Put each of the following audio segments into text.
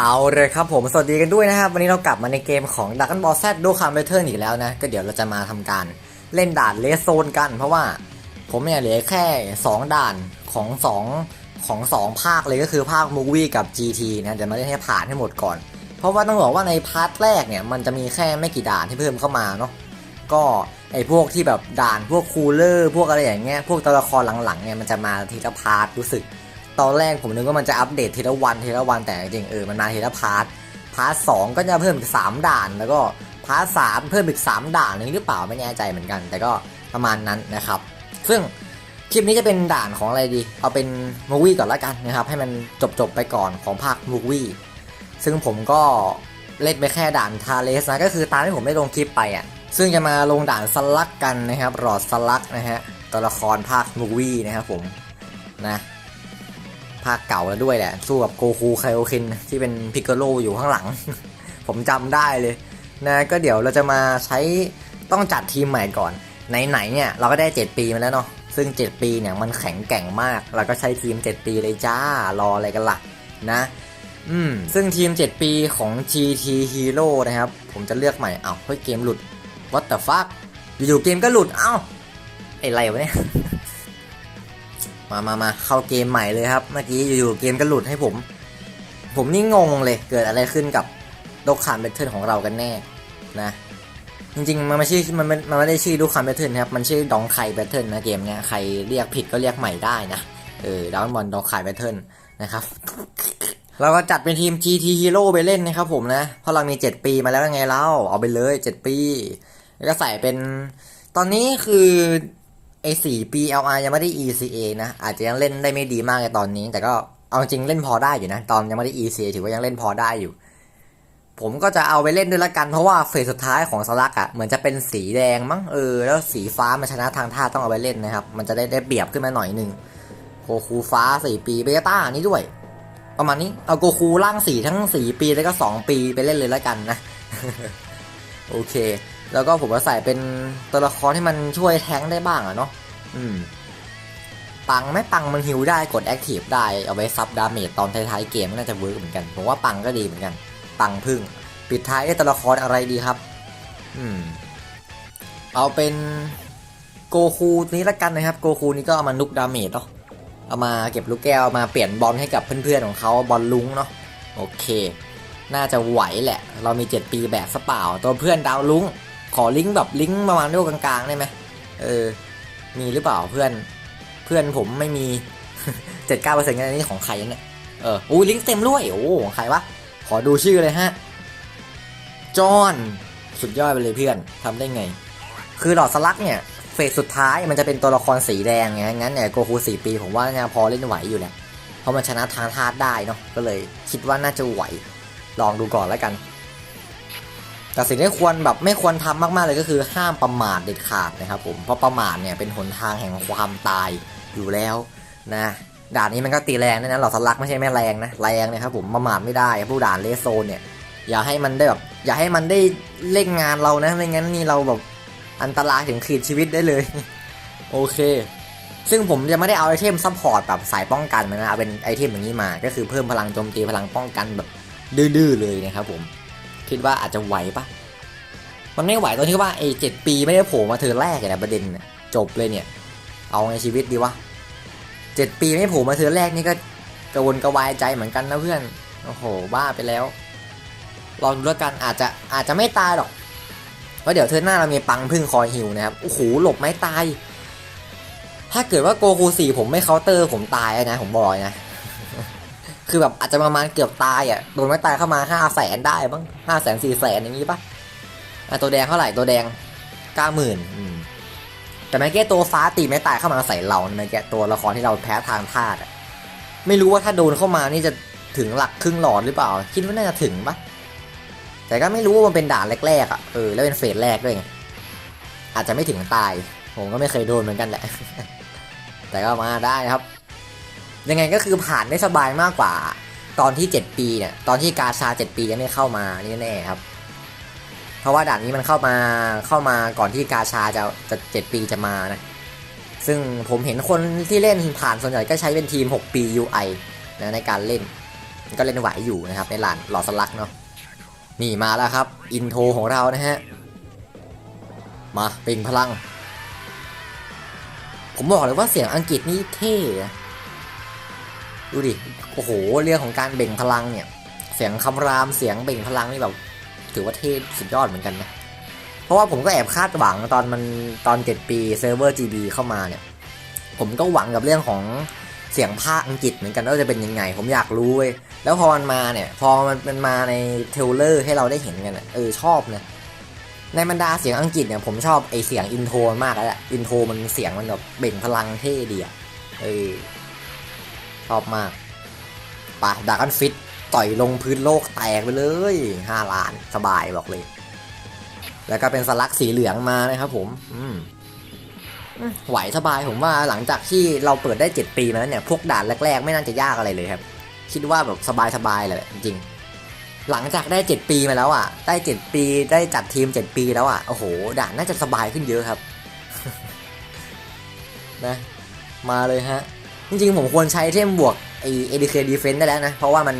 เอาเลยครับผมสวัสดีกันด้วยนะครับ วันนี้เรากลับมาในเกมของ Dragon Ball Z ดูคามเบเทอร์อีกแล้วนะ ก็เดี๋ยวเราจะมาทำการเล่นด่านเลสโซนกัน เพราะว่าผมเนี่ยเหลือแค่ 2 ด่านของ 2 ของ 2 ภาคเลยก็คือภาคมูวี่กับ GT นะเดี๋ยวมาเล่นให้ผ่านให้หมดก่อน เพราะว่าต้องบอกว่าในพาร์ทแรกเนี่ยมันจะมีแค่ไม่กี่ด่านที่เพิ่มเข้ามาเนาะก็ไอพวกที่แบบด่านพวกคูลเลอร์พวกอะไรอย่างเงี้ยพวกตัวละครหลังๆเนี่ยมันจะมาทีละพาร์ทรู้สึก ตอนแรกผมนึกว่ามันจะอัปเดตทีละวันทีละวันแต่จริงเออมันมาทีละพาร์ทพาร์ทสองก็จะเพิ่มอีกสามด่าน แล้วก็พาร์ทสามเพิ่มอีกสามด่านนึงหรือเปล่าไม่แน่ใจเหมือนกัน แต่ก็ประมาณนั้นนะครับ ซึ่งคลิปนี้จะเป็นด่านของอะไรดี เอาเป็นมูวี่ก่อนละกันนะครับ ให้มันจบๆไปก่อนของภาคมูวี่ซึ่งผมก็เล่นไปแค่ด่านทาเลสนะก็คือตามที่ผมได้ลงคลิปไปอะซึ่งจะมาลงด่านสลักกันนะครับรอดสลักนะฮะตัวละครภาคมูวี่นะครับผมนะ ภาคเก่าแล้วด้วยแหละ สู้กับโกคูไคโอคินที่เป็นพิกโกโลอยู่ข้างหลัง ผมจำได้เลยนะก็เดี๋ยวเราจะมาใช้ต้องจัดทีมใหม่ก่อนไหนๆเนี่ยเราก็ได้ 7 ปีมาแล้วเนาะซึ่ง 7 ปีเนี่ยมันแข็งแกร่งมาก เราก็ใช้ทีม 7 ปีเลยจ้ารออะไรกันล่ะนะอืมซึ่งทีม 7 ปีของ GT Hero นะครับ ผมจะเลือกใหม่เอ้าเฮ้ยเกมหลุด What the fuck อยู่ๆเกมก็หลุดเอ้าไอ้ไรวะเนี่ย มามามาเข้าเกมใหม่เลยครับ เมื่อกี้อยู่ๆเกมก็หลุดให้ผม ผมนี่งงเลยเกิดอะไรขึ้นกับดกคามเบทเทิลของเรากันแน่นะ จริงๆ มันไม่ใช่มันไม่มันไม่ได้ชื่อดูคามเบทเทิลครับ มันชื่อดองไคเบทเทิลนะเกมเนี้ยใครเรียกผิดก็เรียกใหม่ได้นะเออดาวน์บอลดองไคเบทเทิลนะครับเราก็จัดเป็นทีม GT Hero ไปเล่นนะครับผมนะ เพราะเรามี 7 ปีมาแล้วไงเล่าเอาไปเลย 7 ปี แล้วก็ใส่เป็นตอนนี้คือ สี่ปี LR ยังไม่ได้ ECA นะ อาจจะยังเล่นได้ไม่ดีมากในตอนนี้ แต่ก็เอาจริงเล่นพอได้อยู่นะ ตอนยังไม่ได้ ECA ถือว่ายังเล่นพอได้อยู่ ผมก็จะเอาไปเล่นด้วยละกัน เพราะว่าเฟสสุดท้ายของสลักอะ่ะเหมือนจะเป็นสีแดงมั้งเออ แล้วสีฟ้ามันชนะทางท่าต้องเอาไปเล่นนะครับ มันจะได้ได้เปรียบขึ้นมาหน่อยหนึ่งโกคูฟ้าสี่ปีเบต้านี่ด้วย ประมาณนี้เอาโกคูร่างสีทั้งสี่ปีแล้วก็สองปีไปเล่นเลยละกันนะ โอเค แล้วก็ผมก็ใส่เป็นตัวละครที่มันช่วยแท้งได้บ้างอะเนาะอืม ปังไหม่ปังมันฮิวได้กดแอคทีฟได้เอาไว้ซับดาเมจตอนท้ายๆเกมก็น่าจะเวิร์กเหมือนกันผมว่าปังก็ดีเหมือนกัน ปังพึ่ง ปิดท้ายด้วยตัวละครอะไรดีครับ อืม เอาเป็นโกคูนี้ละกันนะครับ โกคูนี้ก็เอามานุกดาเมจเนาะเอามาเก็บลูกแก้วมาเปลี่ยนบอลให้กับเพื่อนๆของเขาบอลลุงเนาะโอเค น่าจะไหวแหละ เรามี 7 ปีแบบสเปล่าตัวเพื่อนดาวลุง ขอลิงก์แบบลิงก์ประมาณเดียกลางๆได้ไหมเออ มีหรือเปล่าเพื่อนเพื่อนผมไม่มีเจ็ดเก้าเปอร์เซ็นต์กันนี่ของใครเนี่ยเอออู้ลิงก์เต็มด้วยโอ้ของใครวะขอดูชื่อเลยฮะจอห์นสุดยอดไปเลยเพื่อนทำได้ไง คือหลอดสลักเนี่ยเฟสสุดท้ายมันจะเป็นตัวละครสีแดงไงงั้นเนี่ยโกคูสี่ปีผมว่าเนี่ยพอเล่นไหวอยู่แหละเพราะมันชนะทางธาตุได้เนาะก็เลยคิดว่าน่าจะไหวลองดูก่อนแล้วกัน แต่สิ่งที่ควรแบบไม่ควรทำมากๆเลยก็คือห้ามประมาทเด็ดขาดนะครับผมเพราะประมาทเนี่ยเป็นหนทางแห่งความตายอยู่แล้วนะด่านนี้มันก็ตีแรงด้วยนะหลอดสลักไม่ใช่แม่แรงนะแรงนะครับผมประมาทไม่ได้ผู้ด่านเลสโซนเนี่ยอย่าให้มันได้แบบอย่าให้มันได้เล่นงานเรานะไม่งั้นนี่เราแบบอันตรายถึงขีดชีวิตได้เลยโอเค ซึ่งผมจะไม่ได้เอาไอเทมซัพพอร์ตแบบสายป้องกันนะเอาเป็นไอเทมอย่างนี้มา ก็คือเพิ่มพลังโจมตีพลังป้องกันแบบดื้อๆเลยนะครับผม คิดว่าอาจจะไหวปะมันไม่ไหวตรงที่ว่าไอ้เจ็ดปีไม่ได้โผล่มาเธอแรกเลยนะประเด็นจบเลยเนี่ย เอาในชีวิตดีวะเจ็ดปีไม่โผล่มาเธอแรกนี่ก็กระวนกระวายใจเหมือนกันนะเพื่อนโอ้โหบ้าไปแล้วลองดูแล้วกันอาจจะอาจจะไม่ตายหรอกเพราะเดี๋ยวเธอหน้าเรามีปังพึ่งคอยหิวนะครับโอ้โหหลบไม่ตาย ถ้าเกิดว่าโกคูสี่ผมไม่เคาน์เตอร์ผมตายนะผมบอกเลยนะ คือแบบอาจจะประมาณเกือบตายอะโดนไม่ตายเข้ามาห้าแสนได้บ้างห้าแสนสี่แสนอย่างนี้ปะอะตัวแดงเท่าไหร่ตัวแดงเก้าหมื่นแต่เมื่อกี้ตัวฟ้าตีไม่ตายเข้ามาใส่เราเมื่อกี้ตัวละครที่เราแพ้ทางธาตุอะไม่รู้ว่าถ้าโดนเข้ามานี่จะถึงหลักครึ่งหลอดหรือเปล่า คิดว่าน่าจะถึงปะแต่ก็ไม่รู้ว่ามันเป็นด่านแรกๆอะเออแล้วเป็นเฟสแรกด้วยไงอาจจะไม่ถึงตาย ผมก็ไม่เคยโดนเหมือนกันแหละ แต่ก็มาได้นะครับ ยังไงก็คือผ่านได้สบายมากกว่า ตอนที่ 7 ปีเนี่ยตอนที่กาชา7 ปียังไม่เข้ามานี่แน่ครับ เพราะว่าด่านนี้มันเข้ามาเข้ามาก่อนที่กาชาจะจะเจ็ดปีจะมานะซึ่งผมเห็นคนที่เล่นผ่านส่วนใหญ่ก็ใช้เป็นทีม 6 ปี UI นะในการเล่น ก็เล่นไหวอยู่นะครับในหลานหลอดสลักเนาะนี่มาแล้วครับ อินโทรของเรานะฮะ มาเปล่งพลัง ผมบอกเลยว่าเสียงอังกฤษนี่เท่นะ ดูดิ โอ้โห เรื่องของการเบ่งพลังเนี่ย เสียงคำราม เสียงเบ่งพลังนี่แบบ ถือว่าเท่สุดยอดเหมือนกันนะ เพราะว่าผมก็แอบคาดหวังตอนมันตอน 7 ปีเซิร์ฟเวอร์ GB เข้ามาเนี่ย ผมก็หวังกับเรื่องของเสียงภาคอังกฤษเหมือนกันว่าจะเป็นยังไง ผมอยากรู้เว้ย แล้วพอมันมาเนี่ย พอมันมันมาในเทลเลอร์ให้เราได้เห็นกันอะเออชอบนะ ในบรรดาเสียงอังกฤษเนี่ยผมชอบไอเสียงอินโทรมากแล้วแหละ อินโทรมันเสียงมันแบบเบ่งพลังเท่ดีอะเออ ชอบมากไปดักอันฟิตต่อยลงพื้นโลกแตกไปเลยห้าล้านสบายบอกเลย แล้วก็เป็นสลักสีเหลืองมานะครับผม อืมไหวสบายผมว่าหลังจากที่เราเปิดได้ 7 ปีมาแล้วเนี่ย พวกด่านแรก ๆ ไม่น่าจะยากอะไรเลยครับ คิดว่าแบบสบายๆเลยจริง หลังจากได้ 7 ปีมาแล้วอะ ได้ 7 ปีได้จัดทีม 7 ปีแล้วอะ โอ้โห ด่านน่าจะสบายขึ้นเยอะครับ นะ มาเลยฮะ จริงๆผมควรใช้เทมบวกไอเอดีเคดีเฟนได้แล้วนะ เพราะว่ามัน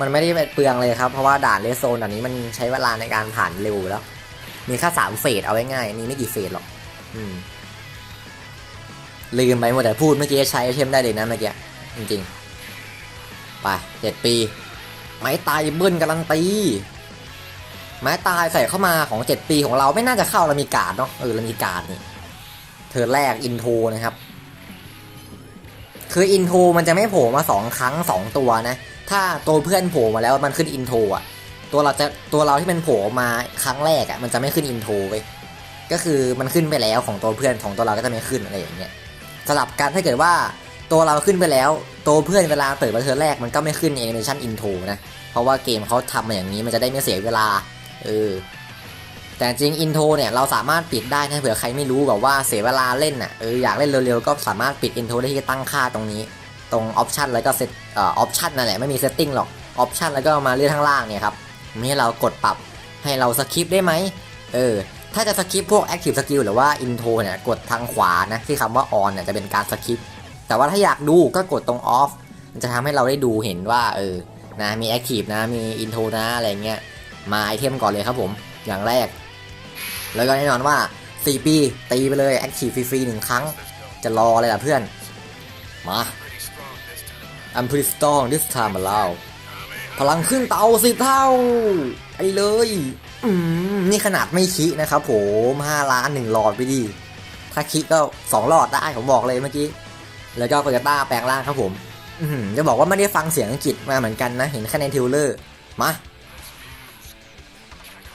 มันไม่ได้เปลืองเลยครับ เพราะว่าด่านเลสโซนด่านนี้มันใช้เวลาในการผ่านเร็วแล้ว มีแค่สามเฟสเอาไว้ง่ายนี่ไม่กี่เฟสหรอกอืมลืมไปหมดแต่พูดเมื่อกี้ใช้ไอเทมได้เลยนะเมื่อกี้จริงๆไปเจ็ดปี ไม้ตายเบิ้ลการันตีไม้ตายใส่เข้ามาของเจ็ดปีของเราไม่น่าจะเข้าเรามีการ์ดเนาะเออเรามีการ์ดนี่เธอแรกอินโทรนะครับ คืออินโทรมันจะไม่โผล่มาสองครั้งสองตัวนะ ถ้าตัวเพื่อนโผล่มาแล้วมันขึ้นอินโทรอะตัวเราจะตัวเราที่มันโผล่มาครั้งแรกอะมันจะไม่ขึ้นอินโทรไปก็คือมันขึ้นไปแล้วของตัวเพื่อนของตัวเราก็จะไม่ขึ้นอะไรอย่างเงี้ยสลับกันถ้าเกิดว่าตัวเราขึ้นไปแล้ว ตัวเพื่อนเวลาเปิดมาเทอร์แรกมันก็ไม่ขึ้นแอนิเมชันอินโทรนะเพราะว่าเกมเขาทำมาอย่างนี้มันจะได้ไม่เสียเวลาเออ แต่จริงอินโทรเนี่ยเราสามารถปิดได้นะเผื่อใครไม่รู้แบบว่าเสียเวลาเล่นอะเอออยากเล่นเร็วๆก็สามารถปิดอินโทรได้ที่ตั้งค่าตรงนี้ ตรงออปชันแล้วก็เซตเอ่อออปชันนั่นแหละไม่มีเซตติ้งหรอกออปชันแล้วก็มาเลื่อนข้างล่างเนี่ยครับมีให้เรากดปรับให้เราสคิปได้ไหมเออถ้าจะสคิปพวก Active Skill หรือว่า Intro เนี่ยกดทางขวานะที่คำว่า On เนี่ยจะเป็นการสคิปแต่ว่าถ้าอยากดูก็กดตรง Off มันจะทำให้เราได้ดูเห็นว่าเออนะมี Active นะมี Intro นะอะไรเงี้ยมาไอเทมก่อนเลยครับผมอย่างแรก แล้วก็แน่นอนว่า 4 ปี ตีไปเลย Active ฟรีๆหนึ่งครั้ง จะรออะไรล่ะเพื่อน มา I'm pretty strong this time around พลังขึ้นเตาสิเท่า ไอ้เลยอืมนี่ขนาดไม่คินะครับผมห้าล้านหนึ่งหลอดไปดิถ้าคิก็สองหลอดได้ผมบอกเลยเมื่อกี้ แล้วก็โตโยต้าแปลงร่างครับผมอืจะบอกว่าไม่ได้ฟังเสียงอังกฤษมาเหมือนกันนะ เห็นแค่ในทิวเลอร์ มา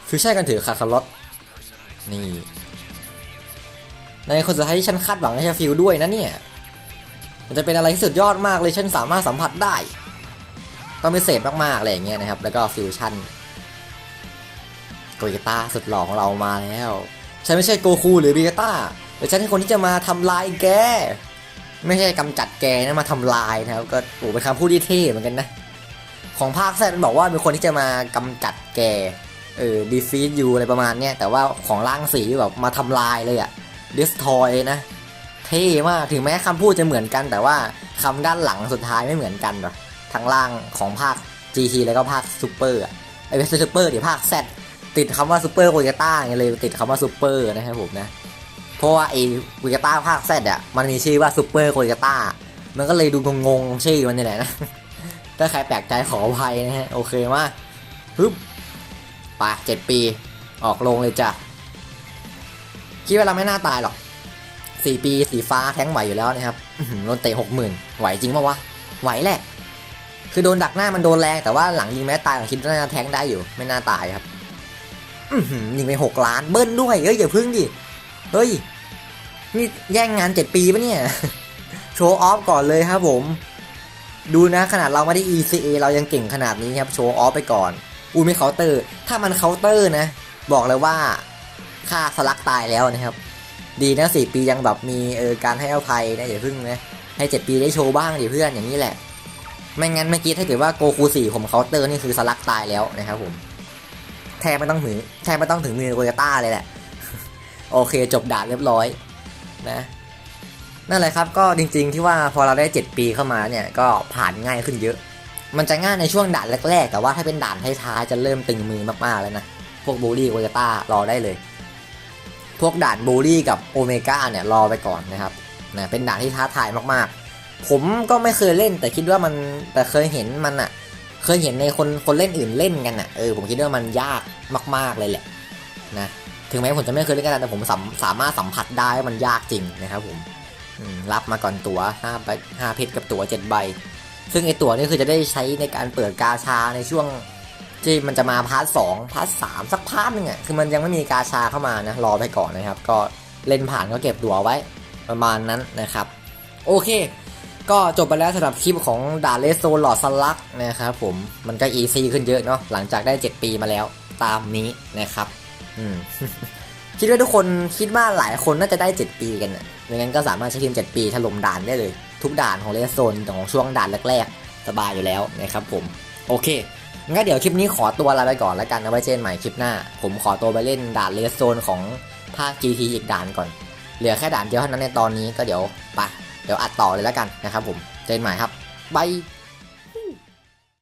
ฟิวชั่นกันถือคาคาร์ลอต นี่ในคนสุดท้ายที่ฉันคาดหวังให้จะฟิวด้วยนะเนี่ย มันจะเป็นอะไรที่สุดยอดมากเลยฉันสามารถสัมผัสได้ ต้องพิเศษมากๆอะไรอย่างเงี้ยนะครับ แล้วก็ฟิวชั่นโกเกต้าสุดหล่อของเรามาแล้ว ฉันไม่ใช่โกคูหรือบิเกต้าแต่ฉันเป็นคนที่จะมาทำลายแก ไม่ใช่กำจัดแกนะมาทำลายนะครับ ก็โอ้เป็นคำพูดที่เท่เหมือนกันนะ ของภาคแซดมันบอกว่าเป็นคนที่จะมากำจัดแก เออดีฟีดยูอะไรประมาณเนี้ยแต่ว่าของร่างสีแบบมาทำลายเลยอะดิสทอยนะ เท่มากถึงแม้คำพูดจะเหมือนกันแต่ว่าคำด้านหลังสุดท้ายไม่เหมือนกันหรอกทั้งล่างของภาค GT แล้วก็ภาคซูเปอร์อะไอ้ไม่ใช่ซูเปอร์เดี๋ยวภาค Z ติดคำว่าซูเปอร์โกเกต้าไงเลยติดคำว่าซูเปอร์นะครับผมนะ เพราะว่าไอ้โกเกต้าภาค Z อะมันมีชื่อว่าซูเปอร์โกเกต้ามันก็เลยดูงงๆชื่อมันนี่แหละนะถ้าใครแปลกใจขออภัยนะฮะโอเคมาฮึบ ไปเจ็ดปี ออกลงเลยจ้ะ คิดว่าเราไม่น่าตายหรอกสี่ปีสีฟ้าแท้งไหวอยู่แล้วนะครับโดนเตะหกหมื่นไหวจริงปะวะ ไหวแหละ คือโดนดักหน้ามันโดนแรงแต่ว่าหลังยิงแม้ตายผมคิดว่าน่าจะแท้งได้อยู่ ไม่น่าตายครับยิงไปหกล้านเบิ้ลด้วยเอ้ยอย่าพึ่งดิเฮ้ย นี่แย่งงานเจ็ดปีปะเนี่ย โชว์ออฟก่อนเลยครับผม ดูนะขนาดเราไม่ได้ ECA เรายังเก่งขนาดนี้ครับ โชว์ออฟไปก่อน อูไม่เคาน์เตอร์ ถ้ามันเคาน์เตอร์นะ บอกเลยว่าค่าสลักตายแล้วนะครับ ดีนะสี่ปียังแบบมีเออการให้อภัยนะอย่าพึ่งนะให้เจ็ดปีได้โชว์บ้างดิเพื่อนอย่างนี้แหละ ไม่งั้นเมื่อกี้ถ้าเกิดว่าโกคูสี่ผมเคาน์เตอร์นี่คือสลักตายแล้วนะครับผมแทบไม่ต้องถึงแทบไม่ต้องถึงมือโกยต้าเลยแหละ โอเคจบด่านเรียบร้อยนะนั่นแหละครับก็จริงๆที่ว่าพอเราได้ 7 ปีเข้ามาเนี่ยก็ผ่านง่ายขึ้นเยอะ มันจะง่ายในช่วงด่านแรกๆ แต่ว่าถ้าเป็นด่านท้ายๆ จะเริ่มตึงมือมากๆ แล้วนะ พวกบูลลี่โอเ t ต้ารอได้เลย พวกด่านบูลลี่กับโอเมก้าเนี่ยรอไปก่อนนะครับนะเป็นด่านที่ท้าทายมากๆ ผมก็ไม่เคยเล่นแต่คิดว่ามันแต่เคยเห็นมันอะเคยเห็นในคนคนเล่นอื่นเล่นกันอะเออผมคิดว่ามันยากมาก ๆเลยแหละนะถึงแม้ผมจะไม่เคยเล่นกันแต่ผมสามสามารถสัมผัสได้มันยากจริงนะครับผมมรับมาก่อนตัว5ใบ5เพชรกับตัว7ใบ ซึ่งไอตัวนี้คือจะได้ใช้ในการเปิดกาชาในช่วงที่มันจะมาพาร์ทสองพาร์ทสามสักพาร์ทหนึงอะคือมันยังไม่มีกาชาเข้ามานะรอไปก่อนนะครับ ก็เล่นผ่านก็เก็บตัวไว้ประมาณนั้นนะครับ โอเค ก็จบไปแล้วสำหรับคลิปของดาเลสโซหลอดสลักนะครับผมมันก็อีซีขึ้นเยอะเนาะหลังจากได้ 7 ปีมาแล้วตามนี้นะครับ อืมคิดว่าทุกคนคิดว่าหลายคนน่าจะได้ 7 ปีกันนะ ไม่งั้นก็สามารถใช้ทีม 7 ปีถล่มด่านได้เลย ทุกด่านของเลสโซนของช่วงด่านแรกๆ สบายอยู่แล้วนะครับผม โอเคงั้นเดี๋ยวคลิปนี้ขอตัวลาไปก่อนแล้วกันเอาไว้เจอกันใหม่คลิปหน้า ผมขอตัวไปเล่นด่านเลสโซนของภาค GT อีกด่านก่อน เหลือแค่ด่านเดียวเท่านั้นในตอนนี้ก็เดี๋ยวไปเดี๋ยวอัดต่อเลยแล้วกันนะครับผมเจอกันใหม่ครับบาย